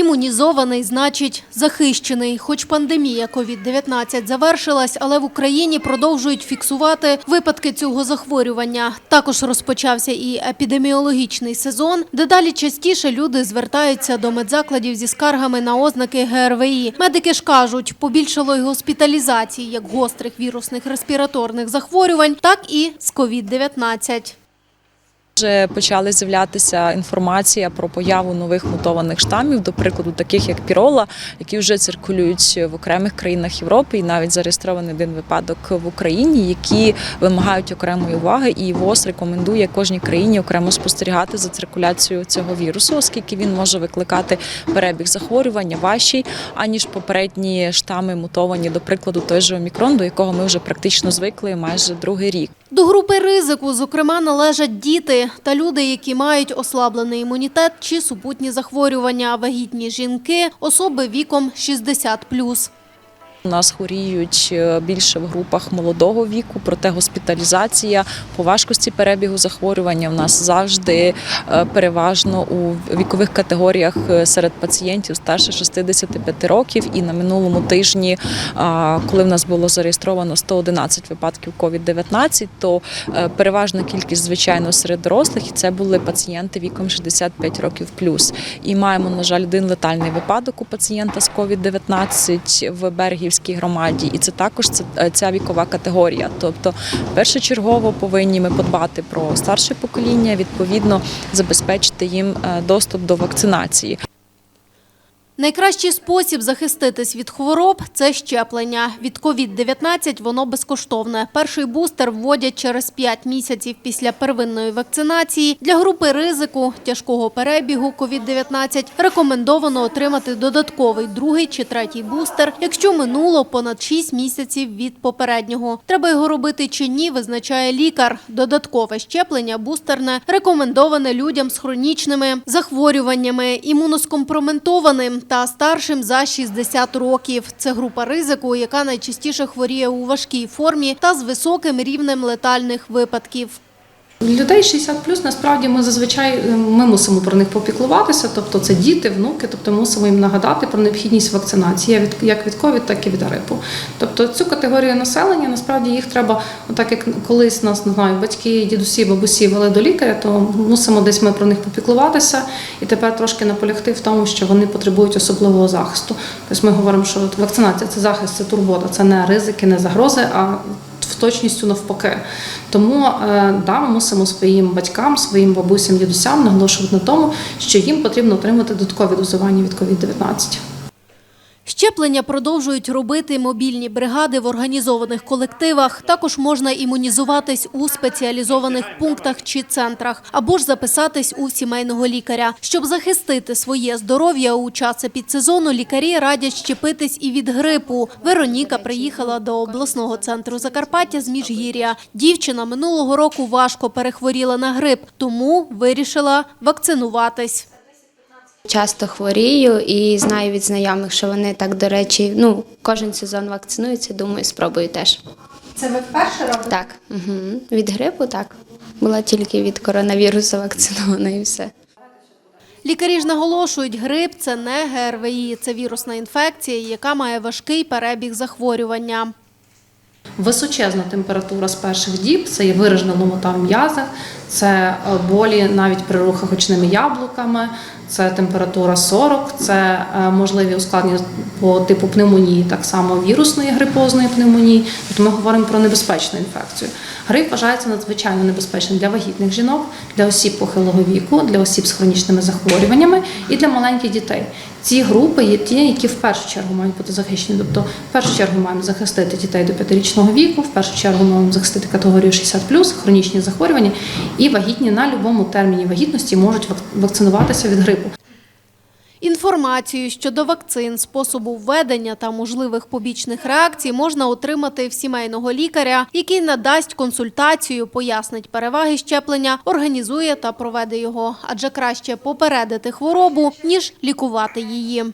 Імунізований значить захищений. Хоч пандемія COVID-19 завершилась, але в Україні продовжують фіксувати випадки цього захворювання. Також розпочався і епідеміологічний сезон. Дедалі частіше люди звертаються до медзакладів зі скаргами на ознаки ГРВІ. Медики ж кажуть, побільшало й госпіталізацій як гострих вірусних респіраторних захворювань, так і з COVID-19. Вже почали з'являтися інформація про появу нових мутованих штамів, до прикладу, таких як пірола, які вже циркулюють в окремих країнах Європи, і навіть зареєстрований один випадок в Україні, які вимагають окремої уваги. І ВОЗ рекомендує кожній країні окремо спостерігати за циркуляцією цього вірусу, оскільки він може викликати перебіг захворювання важчий, аніж попередні штами мутовані, до прикладу, той же омікрон, до якого ми вже практично звикли майже другий рік. До групи ризику, зокрема, належать діти та люди, які мають ослаблений імунітет чи супутні захворювання, вагітні жінки, особи віком 60+. У нас хворіють е, більше в групах молодого віку, проте госпіталізація по важкості перебігу захворювання в нас завжди е, переважно у вікових категоріях е, серед пацієнтів старше 65 років. І на минулому тижні, коли в нас було зареєстровано 111 випадків COVID-19, то переважна кількість, звичайно, серед дорослих, і це були пацієнти віком 65 років плюс. І маємо, на жаль, один летальний випадок у пацієнта з COVID-19 в Бергівській громаді, і це також е, ця вікова категорія. Тобто, першочергово повинні ми подбати про старше покоління, відповідно забезпечити їм е, доступ до вакцинації. Найкращий спосіб захиститись від хвороб – це щеплення. Від COVID-19 воно безкоштовне. Перший бустер вводять через 5 місяців після первинної вакцинації. Для групи ризику тяжкого перебігу COVID-19 рекомендовано отримати додатковий другий чи третій бустер, якщо минуло понад 6 місяців від попереднього. Треба його робити чи ні, визначає лікар. Додаткове щеплення бустерне рекомендоване людям з хронічними захворюваннями, імуноскомпроментованим та старшим за 60 років. Це група ризику, яка найчастіше хворіє у важкій формі та з високим рівнем летальних випадків. Людей 60 плюс насправді ми зазвичай е, ми мусимо про них попіклуватися, тобто це діти, внуки, тобто мусимо їм нагадати про необхідність вакцинації від як від ковід, так і від грипу. Тобто цю категорію населення насправді їх треба, отак як колись нас не знаю, батьки, дідусі, бабусі вели до лікаря, то мусимо десь ми про них попіклуватися і тепер трошки наполягти в тому, що вони потребують особливого захисту. Тобто ми говоримо, що вакцинація це захист, це турбота, це не ризики, не загрози, а в точністю навпаки. Тому е, да, ми мусимо своїм батькам, своїм бабусям, дідусям наголошувати на тому, що їм потрібно отримати додаткові дозування від COVID-19. Щеплення продовжують робити мобільні бригади в організованих колективах. Також можна імунізуватись у спеціалізованих пунктах чи центрах, або ж записатись у сімейного лікаря. Щоб захистити своє здоров'я у час епідсезону, лікарі радять щепитись і від грипу. Вероніка приїхала до обласного центру Закарпаття з Міжгір'я. Дівчина минулого року важко перехворіла на грип, тому вирішила вакцинуватись. Часто хворію і знаю від знайомих, що вони так, до речі, ну, кожен сезон вакцинуються, думаю, спробую теж. Це ви вперше робите? Так, угу. від грипу так. Була тільки від коронавірусу вакцинована і все. Лікарі ж наголошують, грип – це не ГРВІ, це вірусна інфекція, яка має важкий перебіг захворювання. Височезна температура з перших діб, це є виражена ломота в м'язах, це е, болі навіть при рухах очними яблуками, це температура 40, це е, можливі ускладнення по типу пневмонії, так само вірусної грипозної пневмонії. Тобто ми говоримо про небезпечну інфекцію. Грип вважається надзвичайно небезпечним для вагітних жінок, для осіб похилого віку, для осіб з хронічними захворюваннями і для маленьких дітей. Ці групи є ті, які в першу чергу мають бути захищені. Тобто, в першу чергу маємо захистити дітей до 5-річного віку, в першу чергу маємо захистити категорію 60+, хронічні захворювання, і вагітні на будь-якому терміні вагітності можуть вакцинуватися від грипу. Інформацію щодо вакцин, способу введення та можливих побічних реакцій можна отримати в сімейного лікаря, який надасть консультацію, пояснить переваги щеплення, організує та проведе його. Адже краще попередити хворобу, ніж лікувати її.